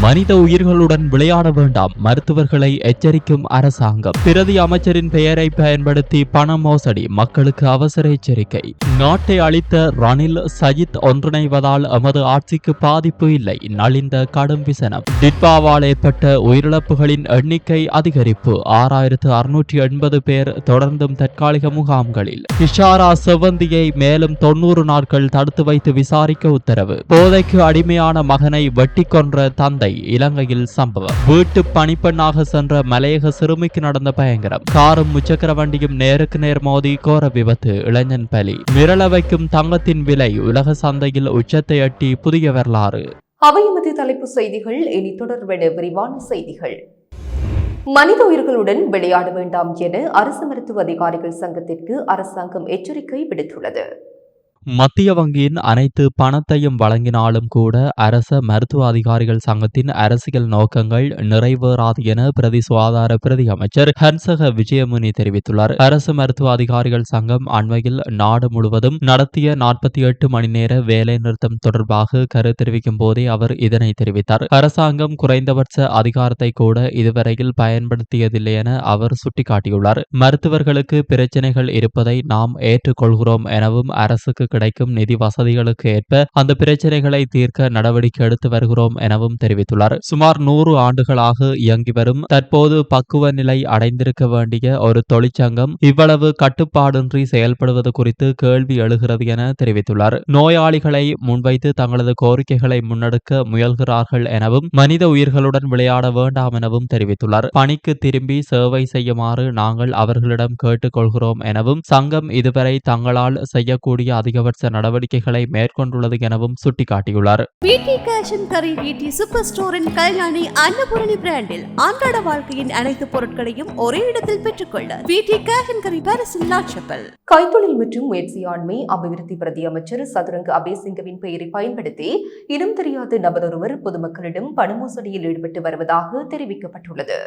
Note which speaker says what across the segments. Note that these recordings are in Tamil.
Speaker 1: மனித உயிர்களுடன் விளையாட வேண்டாம். மருத்துவர்களை எச்சரிக்கும் அரசாங்கம். பிரதி அமைச்சரின் பெயரை பயன்படுத்தி பண மோசடி மக்களுக்கு அவசர எச்சரிக்கை. நாட்டை அளித்த ரணில் சஜித் ஒன்றிணைவதால் எமது ஆட்சிக்கு பாதிப்பு இல்லை. நலிந்த கடும் விசனம். டிட்பாவால் ஏற்பட்ட உயிரிழப்புகளின் எண்ணிக்கை அதிகரிப்பு. ஆறாயிரத்து அறுநூற்றி எண்பது பேர் தொடர்ந்தும் தற்காலிக முகாம்களில். இஷாரா செவந்தியை மேலும் தொன்னூறு நாட்கள் தடுத்து வைத்து விசாரிக்க உத்தரவு. போதைக்கு அடிமையான மகனை வெட்டி கொன்ற தந்தை இலங்கையில் சம்பவம். வீட்டு பணிப்பெண்ணாக சென்ற மலையக சிறுமிக்கு நடந்த பயங்கரம். காரும் முச்சக்கர வண்டியும் நேருக்கு நேர் மோதி கோர விபத்து இளைஞன் பலி. மிரள வைக்கும் தங்கத்தின் விலை உலக சந்தையில் உச்சத்தை எட்டி புதிய வரலாறு.
Speaker 2: அவையமதி தலைப்பு செய்திகள் இனி தொடர்பென விரிவான செய்திகள். மனித உயிர்களுடன் விளையாட வேண்டாம் என அரசு மருத்துவ அதிகாரிகள் சங்கத்திற்கு அரசாங்கம் எச்சரிக்கை விடுத்துள்ளது.
Speaker 1: மத்திய வங்கியின் அனைத்து பணத்தையும் வழங்கினாலும் கூட அரச மருத்துவ அதிகாரிகள் சங்கத்தின் அரசியல் நோக்கங்கள் நிறைவேறாது என பிரதி சுகாதார பிரதி அமைச்சர் ஹன்சக விஜயமுனி தெரிவித்துள்ளார். அரசு மருத்துவ அதிகாரிகள் சங்கம் அண்மையில் நாடு முழுவதும் நடத்திய நாற்பத்தி எட்டு மணி நேர வேலை நிறுத்தம் தொடர்பாக கரு தெரிவிக்கும் போதே அவர் இதனை தெரிவித்தார். அரசாங்கம் குறைந்தபட்ச அதிகாரத்தை கூட இதுவரையில் பயன்படுத்தியதில்லை என அவர் சுட்டிக்காட்டியுள்ளார். மருத்துவர்களுக்கு பிரச்சனைகள் இருப்பதை நாம் ஏற்றுக்கொள்கிறோம் எனவும் அரசுக்கு கிடைக்கும். நிதி வசதிகளுக்கு ஏற்ப அந்த பிரச்சனைகளை தீர்க்க நடவடிக்கை எடுத்து வருகிறோம் எனவும் தெரிவித்துள்ளார். சுமார் நூறு ஆண்டுகளாக இயங்கி வரும் தற்போது பக்குவ நிலை அடைந்திருக்க வேண்டிய ஒரு தொழிற்சங்கம் இவ்வளவு கட்டுப்பாடின்றி செயல்படுவது குறித்து கேள்வி எழுகிறது என தெரிவித்துள்ளார். நோயாளிகளை முன்வைத்து தங்களது கோரிக்கைகளை முன்னெடுக்க முயல்கிறார்கள் எனவும் மனித உயிர்களுடன் விளையாட வேண்டாம் எனவும் தெரிவித்துள்ளார். பணிக்கு திரும்பி சேவை செய்யுமாறு நாங்கள் அவர்களிடம் கேட்டுக்கொள்கிறோம் எனவும் சங்கம் இதுவரை தங்களால் செய்யக்கூடிய அதிகபட்ச நடவடிக்கைகளை மேற்கொண்டுள்ளது எனவும் சுட்டிக்காட்டியுள்ளார்.
Speaker 3: சூப்பர் ஸ்டோரின் கல்யாணி அன்னபூரணி பிராண்டில் அன்றாட வாழ்க்கையின் அனைத்து பொருட்களையும் ஒரே இடத்தில் பெற்றுக்கொள்ள பிடி கேஷ் அண்ட் கரி பாரிஸின் லாட்சப்பல்
Speaker 2: கைத்தொழில் மற்றும் முயற்சியாண்மை அபிவிருத்தி பிரதி அமைச்சர் சதுரங்க அபேசிங்கவின் பெயரை பயன்படுத்தி இனம் தெரியாத நபரொருவர் பொதுமக்களிடம் பண மோசடியில் ஈடுபட்டு வருவதாக தெரிவிக்கப்பட்டுள்ளது.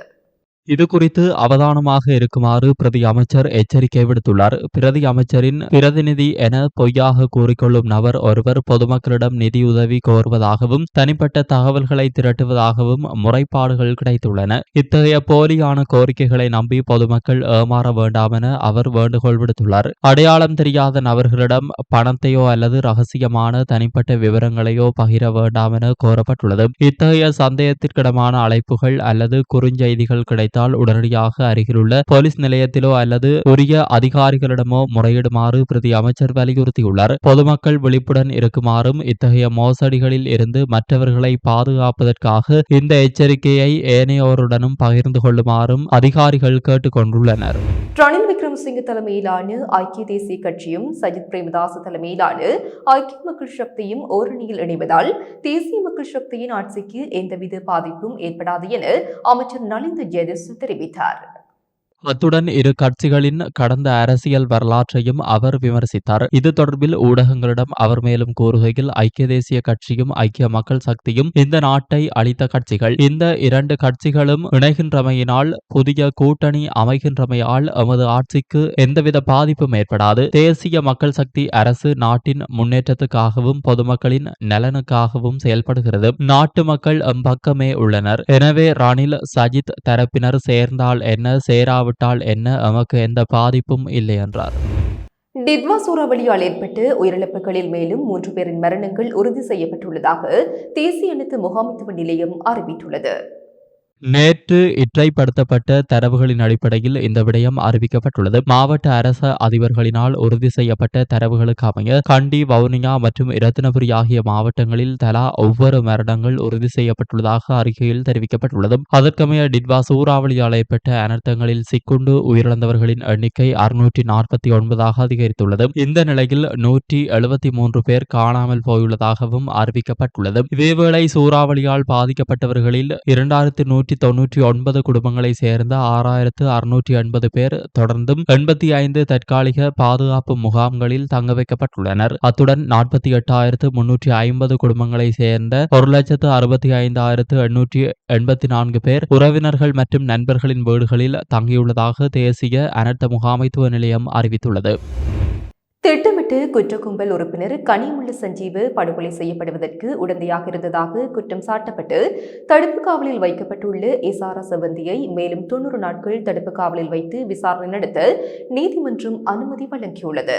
Speaker 1: இது குறித்து அவதானமாக இருக்குமாறு பிரதி அமைச்சர் எச்சரிக்கை விடுத்துள்ளார். பிரதி அமைச்சரின் பிரதிநிதி என பொய்யாக கூறிக்கொள்ளும் நபர் ஒருவர் பொதுமக்களிடம் நிதியுதவி கோருவதாகவும் தனிப்பட்ட தகவல்களை திரட்டுவதாகவும் முறைப்பாடுகள் கிடைத்துள்ளன. இத்தகைய போலியான கோரிக்கைகளை நம்பி பொதுமக்கள் ஏமாற வேண்டாம் என அவர் வேண்டுகோள் விடுத்துள்ளார். அடையாளம் தெரியாத நபர்களிடம் பணத்தையோ அல்லது ரகசியமான தனிப்பட்ட விவரங்களையோ பகிர வேண்டாம் என கோரப்பட்டுள்ளது. இத்தகைய சந்தேகத்திற்கிடமான அழைப்புகள் அல்லது குறுஞ்செய்திகள் கிடைத்தால் உடனடியாக அருகிலுள்ள போலீஸ் நிலையத்திலோ அல்லது உரிய அதிகாரிகளிடமோ முறையிடுமாறு பிரதி அமைச்சர் வலியுறுத்தியுள்ளார். பொதுமக்கள் விழிப்புடன் இருக்குமாறும் இத்தகைய மோசடிகளில் இருந்து மற்றவர்களை பாதுகாப்பதற்காக இந்த எச்சரிக்கையை ஏனையோருடனும் பகிர்ந்து கொள்ளுமாறும் அதிகாரிகள் கேட்டுக் கொண்டுள்ளனர்
Speaker 2: ரணில் விக்ரமசிங்க தலைமையிலான ஐக்கிய தேசிய கட்சியும் சஜித் பிரேமதாஸ் தலைமையிலான ஐக்கிய மக்கள் சக்தியும் ஓரணியில் இணைவதால் தேசிய மக்கள் சக்தியின் ஆட்சிக்கு எந்தவித பாதிப்பும் ஏற்படாது என அமைச்சர் நலிந்த ஜெயதிஸ் தெரிவித்தார்
Speaker 1: அத்துடன் இரு கட்சிகளின் கடந்த அரசியல் வரலாற்றையும் அவர் விமர்சித்தார். இது தொடர்பில் ஊடகங்களிடம் அவர் மேலும் கூறுகையில் ஐக்கிய தேசிய கட்சியும் ஐக்கிய மக்கள் சக்தியும் இந்த நாட்டை அளித்த கட்சிகள். இந்த இரண்டு கட்சிகளும் இணைகின்றமையினால் புதிய கூட்டணி அமைகின்றமையால் எமது ஆட்சிக்கு எந்தவித பாதிப்பும் ஏற்படாது. தேசிய மக்கள் சக்தி அரசு நாட்டின் முன்னேற்றத்துக்காகவும் பொதுமக்களின் நலனுக்காகவும் செயல்படுகிறது. நாட்டு மக்கள் எம் பக்கமே உள்ளனர். எனவே ரணில் சஜித் தரப்பினர் சேர்ந்தால் என்ன? சேராவிட்டால் என்ன? எமக்கு எந்த பாதிப்பும் இல்லை என்றார்.
Speaker 2: டிட்வா சூறாவளியால் ஏற்பட்டு உயிரிழப்புகளில் மேலும் மூன்று பேரின் மரணங்கள் உறுதி செய்யப்பட்டுள்ளதாக தேசிய அனைத்து முகாமைத்துவ நிலையம் அறிவித்துள்ளது.
Speaker 1: நேற்று இற்றைப்படுத்தப்பட்ட தரவுகளின் அடிப்படையில் இந்த விடயம் அறிவிக்கப்பட்டுள்ளது. மாவட்ட அரச அதிபர்களினால் உறுதி செய்யப்பட்ட தரவுகளுக்கு அமைய கண்டி வவுனியா மற்றும் இரத்தினபுரி ஆகிய மாவட்டங்களில் தலா ஒவ்வொரு மரணங்கள் உறுதி செய்யப்பட்டுள்ளதாக அறிக்கையில் தெரிவிக்கப்பட்டுள்ளது. அதற்கமைய டிட்வா சூறாவளியால் ஏற்பட்ட அனர்த்தங்களில் சிக்குண்டு உயிரிழந்தவர்களின் எண்ணிக்கை அறுநூற்றி நாற்பத்தி ஒன்பதாக அதிகரித்துள்ளது. இந்த நிலையில் நூற்றி எழுபத்தி மூன்று பேர் காணாமல் போயுள்ளதாகவும் அறிவிக்கப்பட்டுள்ளது. இதேவேளை சூறாவளியால் பாதிக்கப்பட்டவர்களில் இரண்டாயிரத்தி நூற்றி முன்னூற்றி தொன்னூற்றி ஒன்பது குடும்பங்களை சேர்ந்த ஆறாயிரத்து அறுநூற்றி எண்பது பேர் தொடர்ந்தும் எண்பத்தி ஐந்து தற்காலிக பாதுகாப்பு முகாம்களில் தங்க வைக்கப்பட்டுள்ளனர். அத்துடன் நாற்பத்தி எட்டாயிரத்து முன்னூற்றி ஐம்பது குடும்பங்களை சேர்ந்த ஒரு லட்சத்து அறுபத்தி ஐந்தாயிரத்து எண்ணூற்றி எண்பத்தி நான்கு பேர் உறவினர்கள் மற்றும் நண்பர்களின் வீடுகளில் தங்கியுள்ளதாக தேசிய அனர்த்த முகாமைத்துவ நிலையம் அறிவித்துள்ளது.
Speaker 4: திட்டமிட்டு குற்ற கும்பல் உறுப்பினர் கனிமுள்ள சஞ்சீவு படுகொலை செய்யப்படுவதற்கு உடந்தையாக இருந்ததாக குற்றம் சாட்டப்பட்டு தடுப்பு காவலில் வைக்கப்பட்டுள்ள இசாரா செவந்தியை மேலும் தொன்னூறு நாட்கள் தடுப்பு காவலில் வைத்து விசாரணை நடத்த நீதிமன்றம் அனுமதி வழங்கியுள்ளது.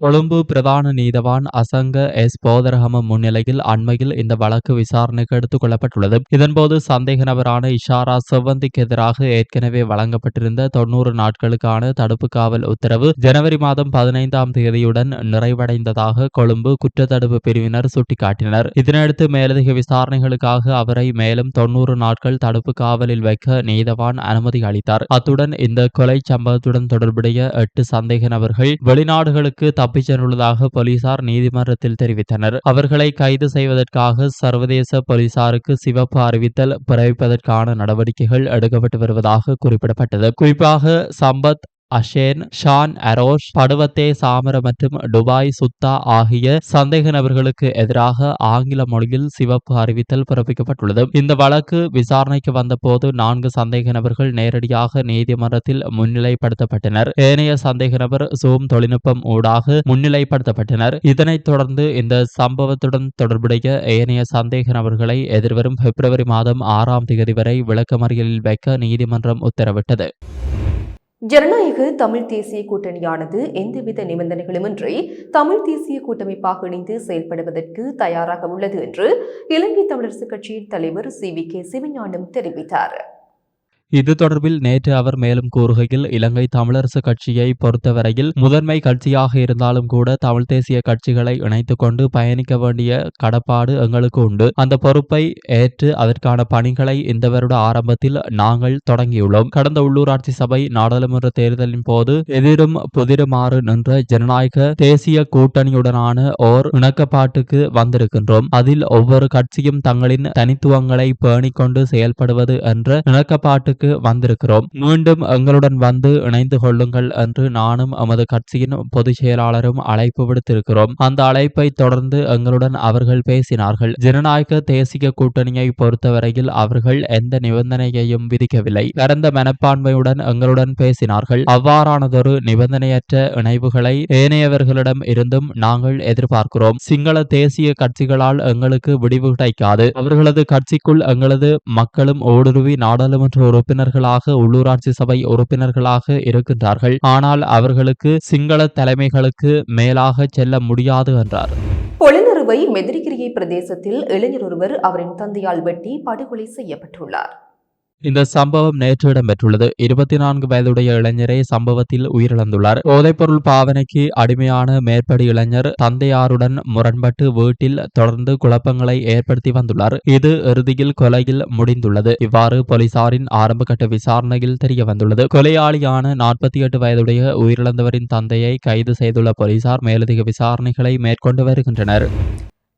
Speaker 1: கொழும்பு பிரதான நீதவான் அசங்க எஸ். போதரகம முன்னிலையில் அண்மையில் இந்த வழக்கு விசாரணைக்கு எடுத்துக் கொள்ளப்பட்டுள்ளது. இதன்போது சந்தேக நபரான இஷாரா செவ்வந்திக்கு எதிராக ஏற்கனவே வழங்கப்பட்டிருந்த தொன்னூறு நாட்களுக்கான தடுப்பு காவல் உத்தரவு ஜனவரி மாதம் பதினைந்தாம் தேதியுடன் நிறைவடைந்ததாக கொழும்பு குற்றத்தடுப்பு பிரிவினர் சுட்டிக்காட்டினர். இதனையடுத்து மேலதிக விசாரணைகளுக்காக அவரை மேலும் தொன்னூறு நாட்கள் தடுப்பு காவலில் வைக்க நீதவான் அனுமதி அளித்தார். அத்துடன் இந்த கொலை சம்பவத்துடன் தொடர்புடைய எட்டு சந்தேக நபர்கள் வெளிநாடுகளுக்கு தப்பிச் சென்றுள்ளதாக போலீசார் நீதிமன்றத்தில் தெரிவித்தனர். அவர்களை கைது செய்வதற்காக சர்வதேச போலீசாருக்கு சிவப்பு அறிவித்தல் பிறப்பிப்பதற்கான நடவடிக்கைகள் எடுக்கப்பட்டு வருவதாக குறிப்பிடப்பட்டது. குறிப்பாக சம்பத் அஷேன் ஷான் அரோஷ் படுவத்தே சாமர மற்றும் டுபாய் சுத்தா ஆகிய சந்தேக நபர்களுக்கு எதிராக ஆங்கில மொழியில் சிவப்பு அறிவித்தல் பிறப்பிக்கப்பட்டுள்ளது. இந்த வழக்கு விசாரணைக்கு வந்தபோது நான்கு சந்தேக நபர்கள் நேரடியாக நீதிமன்றத்தில் முன்னிலைப்படுத்தப்பட்டனர். ஏனைய சந்தேக நபர் சூம் தொழில்நுட்பம் ஊடாக முன்னிலைப்படுத்தப்பட்டனர். இதனைத் தொடர்ந்து இந்த சம்பவத்துடன் தொடர்புடைய ஏனைய சந்தேக நபர்களை எதிர்வரும் பிப்ரவரி மாதம் ஆறாம் தேதி வரை விளக்கமறியலில் வைக்க நீதிமன்றம் உத்தரவிட்டது.
Speaker 4: ஜனநாயக தமிழ் தேசிய கூட்டணியானது எந்தவித நிபந்தனைகளுமின்றி தமிழ் தேசிய கூட்டமைப்பாக இணைந்து செயல்படுவதற்கு தயாராக உள்ளது என்று இலங்கை தமிழரசுக் கட்சியின் தலைவர் சி வி கே சிவஞானம் தெரிவித்தார்.
Speaker 1: இது தொடர்பில் நேற்று அவர் மேலும் கூறுகையில் இலங்கை தமிழரசு கட்சியை பொறுத்தவரையில் முதன்மை கட்சியாக இருந்தாலும் கூட தமிழ் தேசிய கட்சிகளை இணைத்துக் கொண்டு பயணிக்க வேண்டிய கடப்பாடு எங்களுக்கு உண்டு. அந்த பொறுப்பை ஏற்று அதற்கான பணிகளை இந்த வருட ஆரம்பத்தில் நாங்கள் தொடங்கியுள்ளோம். கடந்த உள்ளூராட்சி சபை நாடாளுமன்ற தேர்தலின் போது எதிரும் புதிருமாறு நின்ற ஜனநாயக தேசிய கூட்டணியுடனான ஓர் இணக்கப்பாட்டுக்கு வந்திருக்கின்றோம். அதில் ஒவ்வொரு கட்சியும் தங்களின் தனித்துவங்களை பேணிக்கொண்டு செயல்படுவது என்ற இணக்கப்பாட்டுக்கு வந்திருக்கிறோம். மீண்டும் எங்களுடன் வந்து இணைந்து கொள்ளுங்கள் என்று நானும் எமது கட்சியின் பொதுச் செயலாளரும் அழைப்பு விடுத்திருக்கிறோம். அந்த அழைப்பை தொடர்ந்து எங்களுடன் அவர்கள் பேசினார்கள். ஜனநாயக தேசிய கூட்டணியை பொறுத்தவரையில் அவர்கள் எந்த நிபந்தனையையும் விதிக்கவில்லை. கடந்த மனப்பான்மையுடன் எங்களுடன் பேசினார்கள். அவ்வாறானதொரு நிபந்தனையற்ற இணைவுகளை ஏனையவர்களிடம் இருந்தும் நாங்கள் எதிர்பார்க்கிறோம். சிங்கள தேசிய கட்சிகளால் எங்களுக்கு விடிவு கிடைக்காது. அவர்களது கட்சிக்குள் எங்களது மக்களும் ஊடுருவி நாடாளுமன்ற உறுப்பினர்களாக உள்ளூராட்சி சபை உறுப்பினர்களாக இருக்கின்றார்கள். ஆனால் அவர்களுக்கு சிங்கள தலைமைகளுக்கு மேலாக செல்ல முடியாது என்றார்.
Speaker 4: பொலினறுவை மெதிரிகிரியை பிரதேசத்தில் இளைஞர் ஒருவர் அவரின் தந்தையால் வெட்டி படுகொலை செய்யப்பட்டுள்ளார்.
Speaker 1: இந்த சம்பவம் நேற்று இடம்பெற்றுள்ளது. இருபத்தி நான்கு வயதுடைய இளைஞரே சம்பவத்தில் உயிரிழந்துள்ளார். போதைப்பொருள் பாவனைக்கு அடிமையான மேற்படி இளைஞர் தந்தையாருடன் முரண்பட்டு வீட்டில் தொடர்ந்து குழப்பங்களை ஏற்படுத்தி வந்துள்ளார். இது இறுதியில் கொலையில் முடிந்துள்ளது. இவ்வாறு போலீசாரின் ஆரம்பகட்ட விசாரணையில் தெரிய வந்துள்ளது. கொலையாளியான நாற்பத்தி எட்டு வயதுடைய உயிரிழந்தவரின் தந்தையை கைது செய்துள்ள போலீசார் மேலதிக விசாரணைகளை மேற்கொண்டு வருகின்றனர்.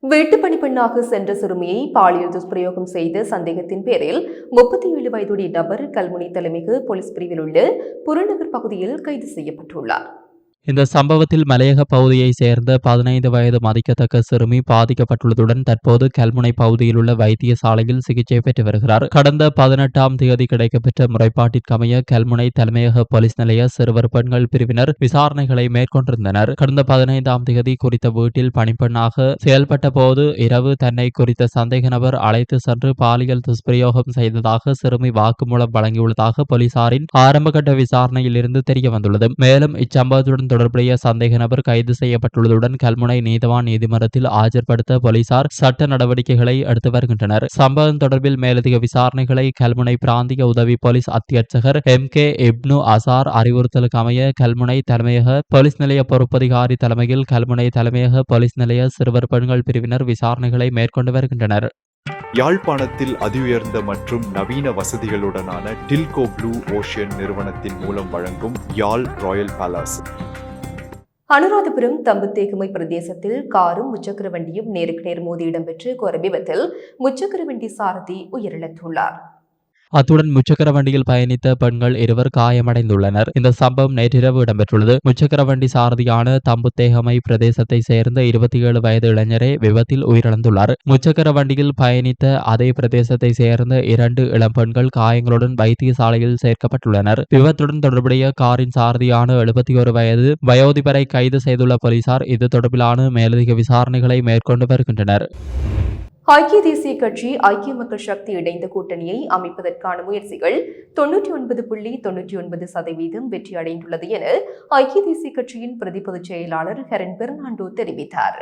Speaker 4: வீட்டு பணிப்பெண்ணாக சென்ற சிறுமியை பாலியல் துஷ்பிரயோகம் செய்த சந்தேகத்தின் பேரில் முப்பத்தி ஏழு வயதுடைய நபர் கல்முனை தலைமைக்கு போலீஸ் பிரிவில் உள்ள புறநகர் பகுதியில் கைது செய்யப்பட்டுள்ளார்.
Speaker 1: இந்த சம்பவத்தில் மலையக பகுதியைச் சேர்ந்த பதினைந்து வயது மதிக்கத்தக்க சிறுமி பாதிக்கப்பட்டுள்ளதுடன் தற்போது கல்முனை பகுதியில் உள்ள வைத்தியசாலையில் சிகிச்சை பெற்று வருகிறார். கடந்த பதினெட்டாம் தேதி கிடைக்கப்பெற்ற முறைப்பாட்டிற்கமைய கல்முனை தலைமையக போலீஸ் நிலைய சிறுவர் பெண்கள் பிரிவினர் விசாரணைகளை மேற்கொண்டிருந்தனர். கடந்த பதினைந்தாம் தேதி குறித்த வீட்டில் பணிப்பெண்ணாக செயல்பட்ட போது இரவு தன்னை குறித்த சந்தேக நபர் அழைத்து சென்று பாலியல் துஷ்பிரயோகம் செய்ததாக சிறுமி வாக்குமூலம் வழங்கியுள்ளதாக போலீசாரின் ஆரம்பகட்ட விசாரணையில் இருந்து தெரிய வந்துள்ளது மேலும் இச்சம்பவத்துடன் தொடர்புடைய சந்தேக நபர் கைது செய்யப்பட்டுள்ளதுடன் கல்முனை நீதவான் நீதிமன்றத்தில் ஆஜர்படுத்த போலீசார் சட்ட நடவடிக்கைகளை எடுத்து வருகின்றனர். சம்பவம் தொடர்பில் மேலதிக விசாரணைகளை கல்முனை பிராந்திய உதவி போலீஸ் அத்தியட்சகர் எம் கே இப்னு அசார் அறிவுறுத்தலுக்கு அமைய கல்முனை தலைமையக போலீஸ் நிலைய பொறுப்பதிகாரி தலைமையில் கல்முனை தலைமையக போலீஸ் நிலைய சிறுவர் பெண்கள் பிரிவினர் விசாரணைகளை மேற்கொண்டு வருகின்றனர்.
Speaker 5: யாழ்ப்பாணத்தில் அதிஉயர்ந்த மற்றும் நவீன வசதிகளுடனான டில்கோ ப்ளூ ஓஷியன் நிறுவனத்தின் மூலம் வழங்கும் யாழ் ராயல் பேலஸ்.
Speaker 4: அனுராதபுரம் தம்புத்தேகுமை பிரதேசத்தில் காரும் முச்சக்கர வண்டியும் நேருக்கு நேர் மோதி இடம்பெற்று கோர விபத்தில் முச்சக்கர வண்டி சாரதி உயிரிழந்துள்ளார்.
Speaker 1: அத்துடன் முச்சக்கர வண்டியில் பயணித்த பெண்கள் இருவர் காயமடைந்துள்ளனர். இந்த சம்பவம் நேற்றிரவு இடம்பெற்றுள்ளது. முச்சக்கர வண்டி சாரதியான தம்புத்தேகமை பிரதேசத்தை சேர்ந்த இருபத்தி ஏழு வயது இளைஞரே விபத்தில் உயிரிழந்துள்ளார். முச்சக்கர வண்டியில் பயணித்த அதே பிரதேசத்தை சேர்ந்த இரண்டு இளம் பெண்கள் காயங்களுடன் வைத்தியசாலையில் சேர்க்கப்பட்டுள்ளனர். விபத்துடன் தொடர்புடைய காரின் சாரதியான எழுபத்தி ஒரு வயது வயோதிபரை கைது செய்துள்ள போலீசார் இது தொடர்பிலான மேலதிக விசாரணைகளை மேற்கொண்டு வருகின்றனர்.
Speaker 4: ஐக்கிய தேசிய கட்சி ஐக்கிய மக்கள் சக்தி இணைந்த கூட்டணியை அமைப்பதற்கான முயற்சிகள் தொன்னூற்றி ஒன்பது புள்ளி தொன்னூற்றி ஒன்பது சதவீதம் வெற்றி அடைந்துள்ளது என ஐக்கிய தேசிய கட்சியின் பிரதிபொதுச் செயலாளர் ஹெரன் பெர்னாண்டோ தெரிவித்தார்.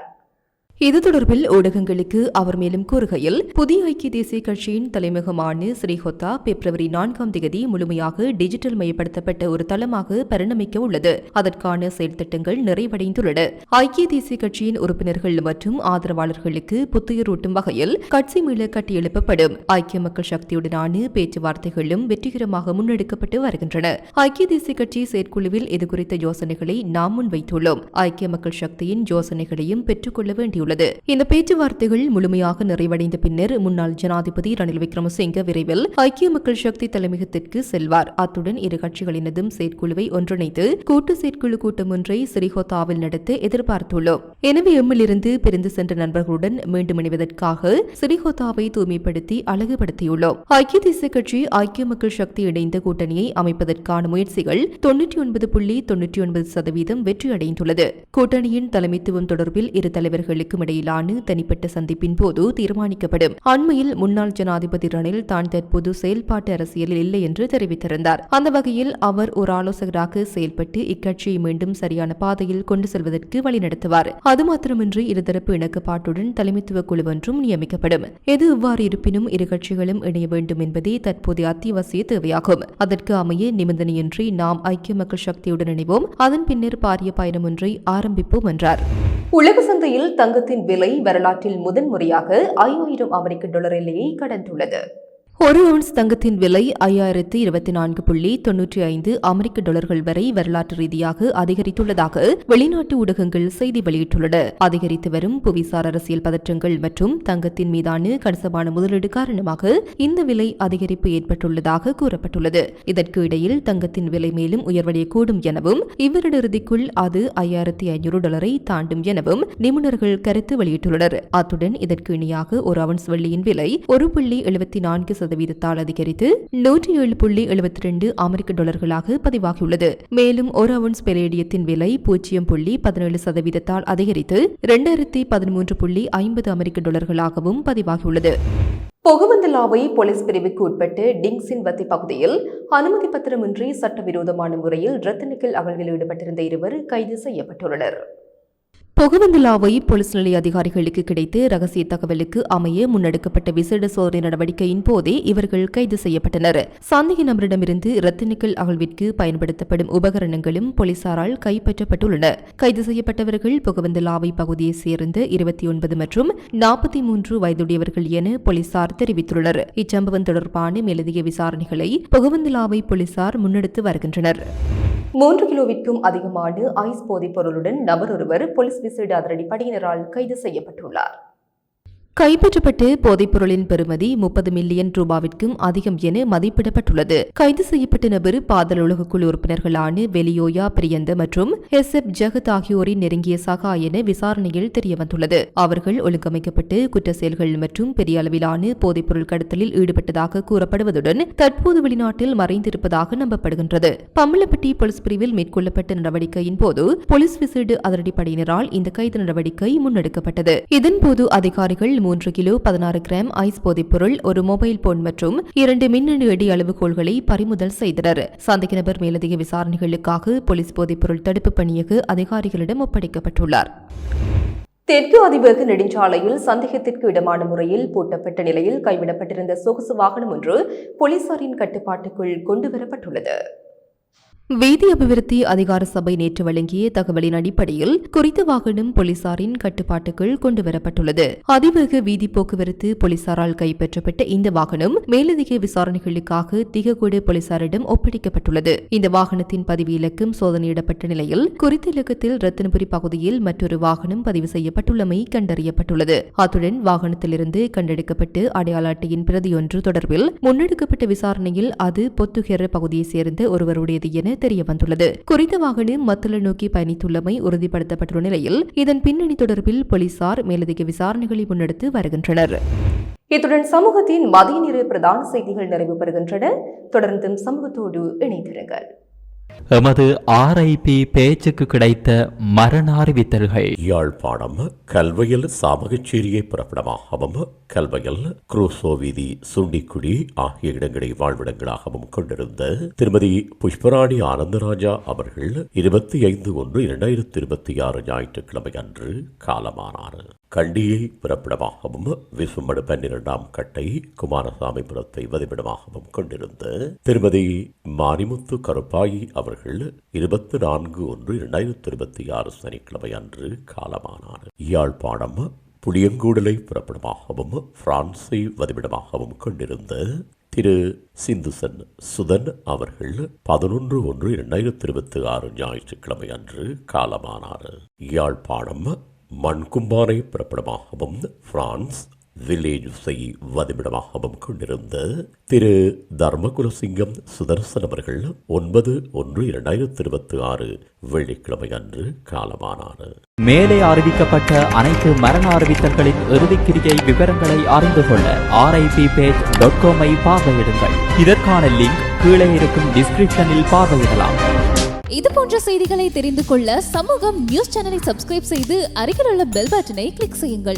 Speaker 4: இது தொடர்பில் ஊடகங்களுக்கு அவர் மேலும் கூறுகையில் புதிய ஐக்கிய தேசிய கட்சியின் தலைமுகமான ஸ்ரீஹொத்தா பிப்ரவரி நான்காம் தேதி முழுமையாக டிஜிட்டல் மயப்படுத்தப்பட்ட ஒரு தளமாக பரிணமிக்க உள்ளது. அதற்கான செயல்திட்டங்கள் நிறைவடைந்துள்ளன. ஐக்கிய தேசிய கட்சியின் உறுப்பினர்கள் மற்றும் ஆதரவாளர்களுக்கு புத்துயிரூட்டும் வகையில் கட்சி மீள கட்டியெழுப்பப்படும். ஐக்கிய மக்கள் சக்தியுடனான பேச்சுவார்த்தைகளும் வெற்றிகரமாக முன்னெடுக்கப்பட்டு வருகின்றன. ஐக்கிய தேசிய கட்சி செயற்குழுவில் இதுகுறித்த யோசனைகளை நாம் முன்வைத்துள்ளோம். ஐக்கிய மக்கள் சக்தியின் யோசனைகளையும் பெற்றுக்கொள்ள வேண்டியுள்ளது. இந்த பேச்சுவார்த்தைகள் முழுமையாக நிறைவடைந்த பின்னர் முன்னாள் ஜனாதிபதி ரணில் விக்ரமசிங்க விரைவில் ஐக்கிய மக்கள் சக்தி தலைமையகத்திற்கு செல்வார். அத்துடன் இரு கட்சிகளினதும் செயற்குழுவை ஒன்றிணைத்து கூட்டு செயற்குழு கூட்டம் ஒன்றை சிறிகோத்தாவில் நடத்த எதிர்பார்த்துள்ளோம். எனவே எம்மிலிருந்து பிரிந்து சென்ற நண்பர்களுடன் மீண்டும் இணைவதற்காக சிறிகோத்தாவை தூய்மைப்படுத்தி அழகுபடுத்தியுள்ளோம். ஐக்கிய தேசிய கட்சி ஐக்கிய மக்கள் சக்தி இணைந்த கூட்டணியை அமைப்பதற்கான முயற்சிகள் தொன்னூற்றி ஒன்பது புள்ளி தொன்னூற்றி ஒன்பது சதவீதம் வெற்றியடைந்துள்ளது. கூட்டணியின் தலைமைத்துவம் தொடர்பில் இரு இருவருக்கும் இடையிலான தனிப்பட்ட சந்திப்பின் போது தீர்மானிக்கப்படும். அண்மையில் முன்னாள் ஜனாதிபதி ரணில் தான் தற்போது செயல்பாட்டு அரசியலில் இல்லை என்று தெரிவித்திருந்தார். அந்த வகையில் அவர் ஒரு ஆலோசகராக செயல்பட்டு இக்கட்சியை மீண்டும் சரியான பாதையில் கொண்டு செல்வதற்கு வழிநடத்துவார். அது மாத்திரமின்றி இருதரப்பு இணக்கப்பாட்டுடன் தலைமைத்துவ குழு ஒன்றும் நியமிக்கப்படும். எது இவ்வாறு இருப்பினும் இரு கட்சிகளும் இணைய வேண்டும் என்பதே தற்போதைய அத்தியாவசிய தேவையாகும். அதற்கு அமைய நிபந்தனையின்றி நாம் ஐக்கிய மக்கள் சக்தியுடன் இணைவோம். அதன் பின்னர் பாரிய பயணம் ஒன்றை ஆரம்பிப்போம் என்றார். உலக சந்தையில் தங்கத்தின் விலை வரலாற்றில் முதன்முறையாக ஐயாயிரம் அமெரிக்க டாலரிலேயே எல்லையை கடந்துள்ளது. ஒரு அவுன்ஸ் தங்கத்தின் விலை ஐயாயிரத்து இருபத்தி நான்கு புள்ளி தொன்னூற்றி ஐந்து அமெரிக்க டாலர்கள் வரை வரலாற்று ரீதியாக அதிகரித்துள்ளதாக வெளிநாட்டு ஊடகங்கள் செய்தி வெளியிட்டுள்ளன. அதிகரித்து வரும் புவிசார் அரசியல் பதற்றங்கள் மற்றும் தங்கத்தின் மீதான கணிசமான முதலீடு காரணமாக இந்த விலை அதிகரிப்பு ஏற்பட்டுள்ளதாக கூறப்பட்டுள்ளது. இதற்கு இடையில் தங்கத்தின் விலை மேலும் உயர்வடையக்கூடும் எனவும் இவ்வருட இறுதிக்குள் அது ஐயாயிரத்தி ஐநூறு டாலரை தாண்டும் எனவும் நிபுணர்கள் கருத்து வெளியிட்டுள்ளனர். அத்துடன் இதற்கு இணையாக ஒரு அவுன்ஸ் வெள்ளியின் விலை ஒரு புள்ளி எழுபத்தி நான்கு சதவீதத்தால் அதிகரித்து நூற்றி ஏழு புள்ளி எழுபத்தி ரெண்டு அமெரிக்க டாலர்களாக பதிவாகியுள்ளது. மேலும் ஒரு அவுன்ஸ் பெலேடியத்தின் விலை பூஜ்ஜியம் புள்ளி பதினேழு சதவீதத்தால் அதிகரித்து இரண்டாயிரத்தி பதிமூன்று புள்ளி ஐம்பது அமெரிக்க டாலர்களாகவும் பதிவாகியுள்ளது. பொகுவந்தலாவை போலீஸ் பிரிவுக்கு உட்பட்டு டிங்ஸின் வத்தி பகுதியில் அனுமதி பத்திரமின்றி சட்டவிரோதமான முறையில் ரத்தினக்கில் அகழ்வில் ஈடுபட்டிருந்த இருவர் கைது செய்யப்பட்டுள்ளனர். பொகுவந்தலாவை போலீஸ் நிலைய அதிகாரிகளுக்கு கிடைத்து ரகசிய தகவலுக்கு அமைய முன்னெடுக்கப்பட்ட விசேட சோதனை நடவடிக்கையின் போதே இவர்கள் கைது செய்யப்பட்டனர். சந்தேக நபரிடமிருந்து ரத்தினிக்கல் அகழ்விற்கு பயன்படுத்தப்படும் உபகரணங்களும் போலீசாரால் கைப்பற்றப்பட்டுள்ளன. கைது செய்யப்பட்டவர்கள் பொகுவந்தலாவை பகுதியைச் சேர்ந்த இருபத்தி ஒன்பது மற்றும் நாற்பத்தி மூன்று வயதுடையவர்கள் என போலீசார் தெரிவித்துள்ளனர். இச்சம்பவம் தொடர்பான மேலதிக விசாரணைகளை பொகுவந்தலாவை போலீசார் முன்னெடுத்து வருகின்றனர். மூன்று கிலோவிற்கும் அதிகமான ஐஸ் போதைப் பொருளுடன் நபர் ஒருவர் போலீஸ் விசேட அதிரடிப்படையினரால் கைது செய்யப்பட்டுள்ளார். கைப்பற்றப்பட்டு போதைப்பொருளின் பெறுமதி முப்பது மில்லியன் ரூபாவிற்கும் அதிகம் என மதிப்பிடப்பட்டுள்ளது. கைது செய்யப்பட்ட நபர் பாதல் உலக குழு உறுப்பினர்களான வெலியோயா பிரியந்த மற்றும் எஸ் எப் ஜகத் ஆகியோரின் நெருங்கிய சகா என விசாரணையில் தெரியவந்துள்ளது. அவர்கள் ஒழுங்கமைக்கப்பட்டு குற்ற செயல்கள் மற்றும் பெரிய அளவிலான போதைப்பொருள் கடத்தலில் ஈடுபட்டதாக கூறப்படுவதுடன் தற்போது வெளிநாட்டில் மறைந்திருப்பதாக நம்பப்படுகின்றது. பம்மளப்பட்டி போலீஸ் பிரிவில் மேற்கொள்ளப்பட்ட நடவடிக்கையின் போது போலீஸ் விசேடு அதிரடிப்படையினரால் இந்த கைது நடவடிக்கை முன்னெடுக்கப்பட்டது. இதன்போது அதிகாரிகள் மூன்று கிலோ பதினாறு கிராம் ஐஸ் போதைப்பொருள் ஒரு மொபைல் போன் மற்றும் இரண்டு மின்னணு எடி அளவுகோள்களை பறிமுதல் செய்தனர். சந்தேக நபர் மேலதிக விசாரணைகளுக்காக போலீஸ் போதைப்பொருள் தடுப்பு பணியக அதிகாரிகளிடம் ஒப்படைக்கப்பட்டுள்ளார். தெற்கு அதிவேக நெடுஞ்சாலையில் சந்தேகத்திற்கு இடமான முறையில் பூட்டப்பட்ட நிலையில் கைவிடப்பட்டிருந்த சொகுசு வாகனம் ஒன்று போலீசாரின் கட்டுப்பாட்டுக்குள் கொண்டுவரப்பட்டுள்ளது. வீதி அபிவிருத்தி அதிகார சபை நேற்று வழங்கிய தகவலின் அடிப்படையில் குறித்த வாகனம் போலீசாரின் கட்டுப்பாட்டுக்குள் கொண்டுவரப்பட்டுள்ளது. அதிவேக வீதி போக்குவரத்து போலீசாரால் கைப்பற்றப்பட்ட இந்த வாகனம் மேலதிக விசாரணைகளுக்காக திககூடு போலீசாரிடம் ஒப்படைக்கப்பட்டுள்ளது. இந்த வாகனத்தின் பதிவு இலக்கம் சோதனையிடப்பட்ட நிலையில் குறித்த இலக்கத்தில் ரத்தினபுரி பகுதியில் மற்றொரு வாகனம் பதிவு செய்யப்பட்டுள்ளமை கண்டறியப்பட்டுள்ளது. அத்துடன் வாகனத்திலிருந்து கண்டெடுக்கப்பட்டு அடையாள அட்டையின் பிரதியொன்று தொடர்பில் முன்னெடுக்கப்பட்ட விசாரணையில் அது பொத்துகெர பகுதியைச் சேர்ந்த ஒருவருடையது என தெரிய வந்துள்ளது குறித்த வாகனம் மத்தள நோக்கி பயணித்துள்ளமை உறுதிப்படுத்தப்பட்டுள்ள நிலையில் இதன் பின்னணி தொடர்பில் போலீசார் மேலதிக விசாரணைகளை முன்னெடுத்து வருகின்றனர். இத்துடன் சமூகத்தின் மதிய நேர பிரதான செய்திகள் நிறைவு பெறுகின்றன. தொடர்ந்தும் சமூகத்தோடு இணைந்திருங்கள்.
Speaker 1: எமது ஆர்ஐபி பேச்சுக்கு கிடைத்த மரண அறிவித்தல்கள்.
Speaker 6: யாழ்ப்பாணம் கல்வையில் சாமகச்சேரியை பிறப்பிடமாகவும் கல்வையில் குரூசோ வீதி சுண்டிக்குடி ஆகிய இடங்களை வாழ்விடங்களாகவும் கொண்டிருந்த திருமதி புஷ்பராணி ஆனந்தராஜா அவர்கள் இருபத்தி ஐந்து ஒன்று இரண்டாயிரத்தி இருபத்தி ஆறு ஞாயிற்றுக்கிழமை அன்று காலமானார். கண்டியை பிறப்பிடமாகவும் விசுமடு பன்னிரண்டாம் கட்டை குமாரசாமிபுரத்தை வதிவிடமாகவும் கொண்டிருந்த திருமதி மாரிமுத்து கருப்பாயி அவர்கள் இருபத்தி நான்கு ஒன்று இரண்டாயிரத்தி இருபத்தி ஆறு சனிக்கிழமை அன்று காலமானார். யாழ்ப்பாணம் புளியங்கூடலை புறப்படமாகவும் பிரான்சை வதிவிடமாகவும் கொண்டிருந்த திரு. சிந்துசன் சுதன் அவர்கள் பதினொன்று ஒன்று இரண்டாயிரத்தி இருபத்தி ஆறு ஞாயிற்றுக்கிழமை அன்று காலமானார். யாழ்ப்பாணம் மண்கும்பானை புறப்படமாகவும் பிரான்ஸ் வில்லேஜுசை வதிவிடமாகவும் கொண்டிருந்த திரு தர்மகுலசிங்கம் சுதர்சன் அவர்கள் ஒன்பது ஒன்று இரண்டாயிரத்தி இருபத்தி ஆறு வெள்ளிக்கிழமை அன்று காலமானார்.
Speaker 1: மேலே அறிவிக்கப்பட்ட அனைத்து மரண அறிவித்தல்களின் இறுதிக்கிரியை விவரங்களை அறிந்து கொள்ள ஆர்ஐபி பேஜ் டாட் காமை பார்வையிடுங்கள். இதற்கான லிங்க் கீழே இருக்கும் டிஸ்கிரிப்ஷனில் பார்வையிடலாம்.
Speaker 7: இது போன்ற செய்திகளை தெரிந்து கொள்ள சமூகம் நியூஸ் சேனலை சப்ஸ்கிரைப் செய்து அருகில் உள்ள பெல் பட்டனை கிளிக் செய்யுங்கள்.